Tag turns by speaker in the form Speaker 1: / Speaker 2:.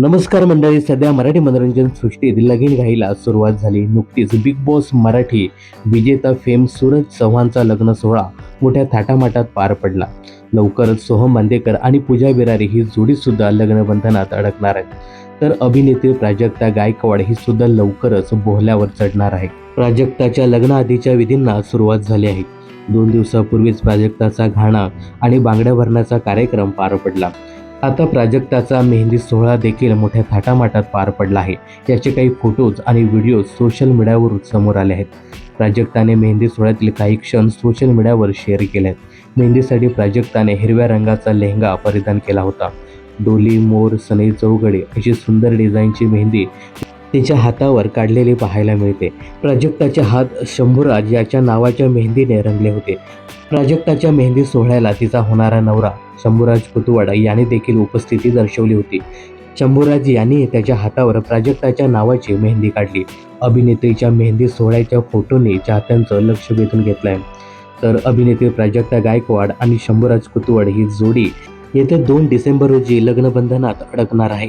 Speaker 1: नमस्कार मंडळी सध्या मराठी मनोरंजन सृष्टीत लगीन घाईला सुरुवात झाली. नुकतीच बिग बॉस मराठी विजेता फेम सूरज चव्हाणचा लग्न सोहळा मोठ्या थाटामाटात पार पडला. लवकरच सोहम बांदेकर आणि पूजा बिरारी ही जोडीसुद्धा लग्नबंधनात अडकणार आहेत. तर अभिनेत्री प्राजक्ता गायकवाड ही सुद्धा लवकरच बोहल्यावर चढणार आहे. प्राजक्ताच्या लग्नाआधीच्या विधींना सुरुवात झाली आहे. दोन दिवसापूर्वीच प्राजक्ताचा घाणा आणि बांगड्या भरण्याचा कार्यक्रम पार पडला. आता प्राजक्ताचा मेहंदी सोहळा देखील मोठ्या थाटामाटात पार पडला आहे. याचे काही फोटोज आणि व्हिडिओ सोशल मीडियावर समोर आले आहेत. प्राजक्ताने मेहंदी सोहळ्यातील काही क्षण सोशल मीडियावर शेअर केले आहेत मेहंदीसाठी प्राजक्ताने हिरव्या रंगाचा लेहंगा परिधान केला होता. डोली मोर सनई चौघडे अशी सुंदर डिझाईनची मेहंदी तिच्या हातावर काढलेली पाहायला मिळते. प्राजक्ताचे हात शंभूराज याच्या नावाच्या मेहंदीने रंगले होते. प्राजक्ताच्या मेहंदी सोहळ्याला तिचा होणारा नवरा शंभूराज कुतवाडा याने देखील उपस्थिती दर्शवली होती. शंभूराज यांनी त्याच्या हातावर प्राजक्ताच्या नावाची मेहंदी काढली. अभिनेत्रीच्या मेहंदी सोहळ्याच्या फोटोने चाहत्यांचं लक्ष वेधून घेतलंय. तर अभिनेत्री प्राजक्ता गायकवाड आणि शंभूराज कुतवाड ही जोडी येत्या दोन डिसेंबर रोजी लग्नबंधनात अडकणार आहे.